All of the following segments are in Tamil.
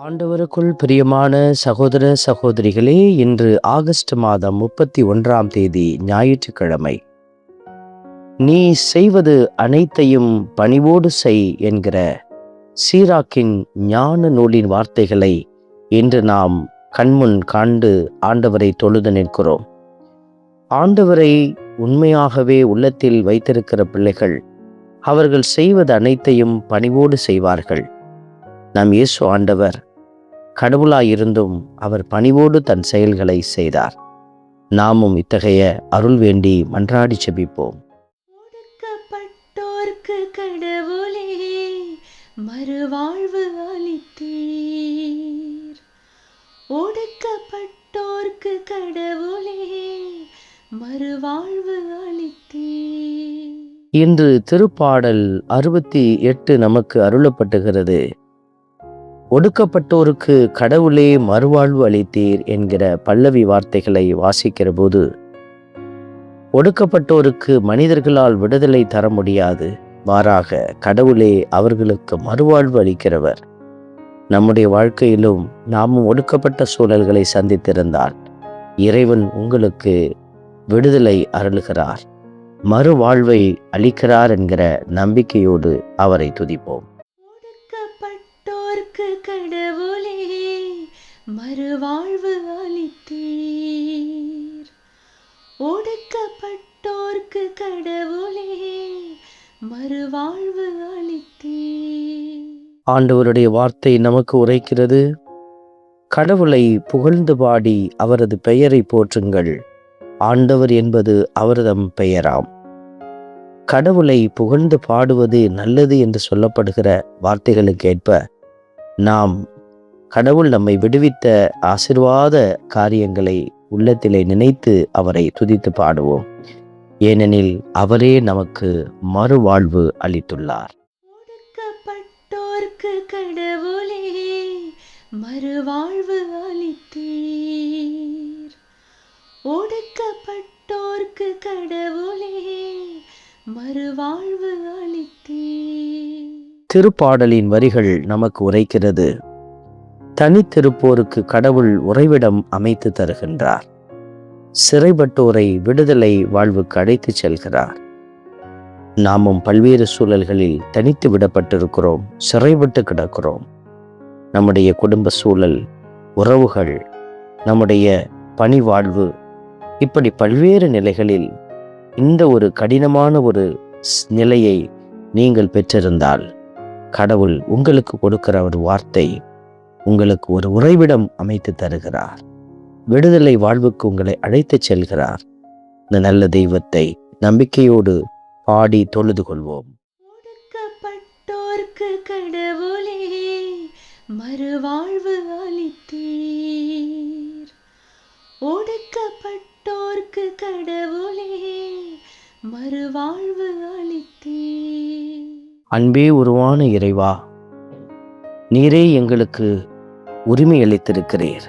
ஆண்டவருக்குள் பிரியமான சகோதர சகோதரிகளே இன்று ஆகஸ்ட் மாதம் முப்பத்தி ஒன்றாம் தேதி ஞாயிற்றுக்கிழமை. நீ செய்வது அனைத்தையும் பணிவோடு செய் என்கிற சீராக்கின் ஞான நூலின் வார்த்தைகளை இன்று நாம் கண்முன் காண்டு ஆண்டவரை தொழுது நிற்கிறோம். ஆண்டவரை உண்மையாகவே உள்ளத்தில் வைத்திருக்கிற பிள்ளைகள் அவர்கள் செய்வது அனைத்தையும் பணிவோடு செய்வார்கள். நம் இயேசு ஆண்டவர் கடவுளாயிருந்தும் அவர் பணிவோடு தன் செயல்களை செய்தார். நாமும் இத்தகைய அருள் வேண்டி மன்றாடி செபிப்போம். ஒடுக்கப்பட்டோர்க்கு கடவுளே மறுவாழ்வு அளித்தீர். ஒடுக்கப்பட்டோர்க்கு கடவுளே மறுவாழ்வு அளித்தீர். இன்று திருப்பாடல் அறுபத்தி எட்டு நமக்கு அருளப்பட்டுகிறது. ஒடுக்கப்பட்டோருக்கு கடவுளே மறுவாழ்வு அளித்தீர் என்கிற பல்லவி வார்த்தைகளை வாசிக்கிற போது ஒடுக்கப்பட்டோருக்கு மனிதர்களால் விடுதலை தர முடியாது மாறாக கடவுளே அவர்களுக்கு மறுவாழ்வு அளிக்கிறவர். நம்முடைய வாழ்க்கையிலும் நாமும் ஒடுக்கப்பட்ட சூழல்களை சந்தித்திருந்தால் இறைவன் உங்களுக்கு விடுதலை அருள்கிறார். மறுவாழ்வை அளிக்கிறார் என்கிற நம்பிக்கையோடு அவரை துதிப்போம் ஒடுக்கப்பட்டோர்க்கு கடவுளே மறுவாழ்வு அளித்தீர். ஒடுக்கப்பட்டோர்க்கு கடவுளே மறுவாழ்வு அளித்தீர். ஆண்டவருடைய வார்த்தை நமக்கு உரைக்கிறது. கடவுளை புகழ்ந்து பாடி அவரது பெயரை போற்றுங்கள். ஆண்டவர் என்பது அவரதம் பெயராம். கடவுளை புகழ்ந்து பாடுவது நல்லது என்று சொல்லப்படுகிற வார்த்தைகளுக்கேற்ப நாம் கடவுள் நம்மை விடுவித்த ஆசிர்வாத காரியங்களை உள்ளத்திலே நினைத்து அவரை துதித்து பாடுவோம். ஏனெனில் அவரே நமக்கு மறுவாழ்வு அளித்துள்ளார். கடவுளே மறுவாழ்வு அளித்தீர். ஒடுக்கப்பட்டோர்க்கு கடவுளே மறுவாழ்வு அளித்தீர். திருப்பாடலின் வரிகள் நமக்கு உரைக்கிறது. தனித்திருப்போருக்கு கடவுள் உறைவிடம் அமைத்து தருகின்றார். சிறைப்பட்டோரை விடுதலை வாழ்வுக்கு அழைத்துச் செல்கிறார். நாமும் பல்வேறு சூழல்களில் தனித்து விடப்பட்டிருக்கிறோம் சிறைப்பட்டு கிடக்கிறோம். நம்முடைய குடும்ப சூழல் உறவுகள் நம்முடைய பணி வாழ்வு இப்படி பல்வேறு நிலைகளில் இந்த ஒரு கடினமான ஒரு நிலையை நீங்கள் பெற்றிருந்தால் கடவுள் உங்களுக்கு கொடுக்கிற ஒரு வார்த்தை உங்களுக்கு ஒரு உறைவிடம் அமைத்து தருகிறார். விடுதலை வாழ்வுக்கு உங்களை அழைத்துச் செல்கிறார். இந்த நல்ல தெய்வத்தை நம்பிக்கையோடு பாடி தொழுது கொள்வோம். கடவுளே மறுவாழ்வு அளித்தீர். ஒடுக்கப்பட்டோர்க்கு கடவுளே மறுவாழ்வு அளித்தீர். அன்பே உருவான இறைவா நீரே எங்களுக்கு உரிமையளித்திருக்கிறீர்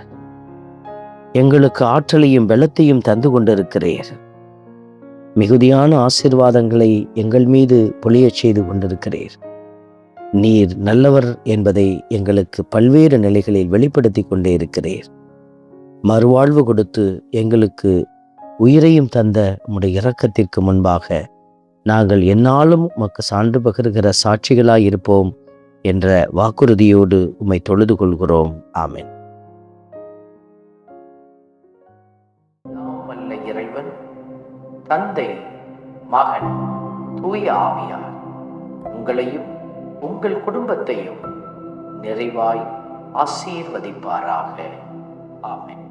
எங்களுக்கு ஆற்றலையும் வெள்ளத்தையும் தந்து கொண்டிருக்கிறீர். மிகுதியான ஆசீர்வாதங்களை எங்கள் மீது பொழியச் செய்து கொண்டிருக்கிறீர். நீர் நல்லவர் என்பதை எங்களுக்கு பல்வேறு நிலைகளில் வெளிப்படுத்தி கொண்டே இருக்கிறீர். மறுவாழ்வு கொடுத்து எங்களுக்கு உயிரையும் தந்த உம்முடைய இரக்கத்திற்கு முன்பாக நாங்கள் என்னாலும் உமக்கு சான்று பகிர்கிற சாட்சிகளாய் இருப்போம். என்ற வாக்குறுதியோடு உம்மை தொழுது கொள்கிறோம். ஆமேன். வல்ல இறைவன் தந்தை மகன் தூய ஆவியார் உங்களையும் உங்கள் குடும்பத்தையும் நிறைவாய் ஆசீர்வதிப்பாராக. ஆமேன்.